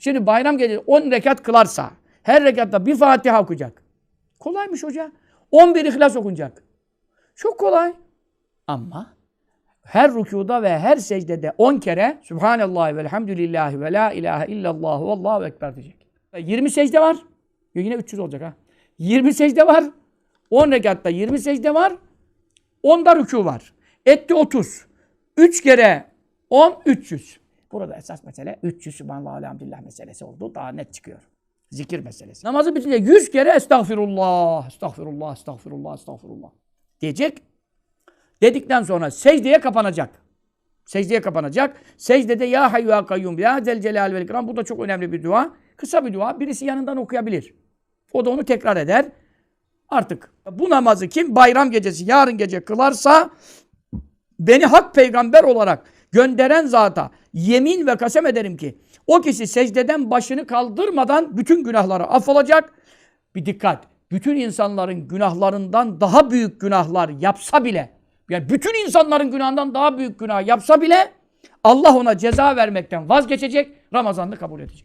Şimdi bayram gecesi 10 rekat kılarsa her rekatta bir Fatiha okuyacak. Kolaymış hoca. 11 İhlas okunacak. Çok kolay. Ama her rükuda ve her secdede 10 kere Subhanallah ve elhamdülillahi ve la ilahe illallah ve allahu ekber diyecek. 20 secde var. Yine 300 olacak ha. 20 secde var. 10 rekatta 20 secde var. 10'da rükû var. Etti 30. 3 kere 10, 300. Burada esas mesele 300 Subhanallah elhamdülillah meselesi oldu. Daha net çıkıyor. Zikir meselesi. Namazı bitince 100 kere estağfirullah, estağfirullah, estağfirullah, estağfirullah diyecek. Dedikten sonra secdeye kapanacak. Secdeye kapanacak. Secdede ya hayyu ya kayyum ya zel celal vel ikram. Bu da çok önemli bir dua. Kısa bir dua. Birisi yanından okuyabilir. O da onu tekrar eder. Artık bu namazı kim bayram gecesi yarın gece kılarsa beni hak peygamber olarak gönderen zata yemin ve kasem ederim ki o kişi secdeden başını kaldırmadan bütün günahları affolacak. Bir dikkat. Bütün insanların günahlarından daha büyük günahlar yapsa bile yani bütün insanların günahından daha büyük günah yapsa bile Allah ona ceza vermekten vazgeçecek, Ramazan'ını kabul edecek.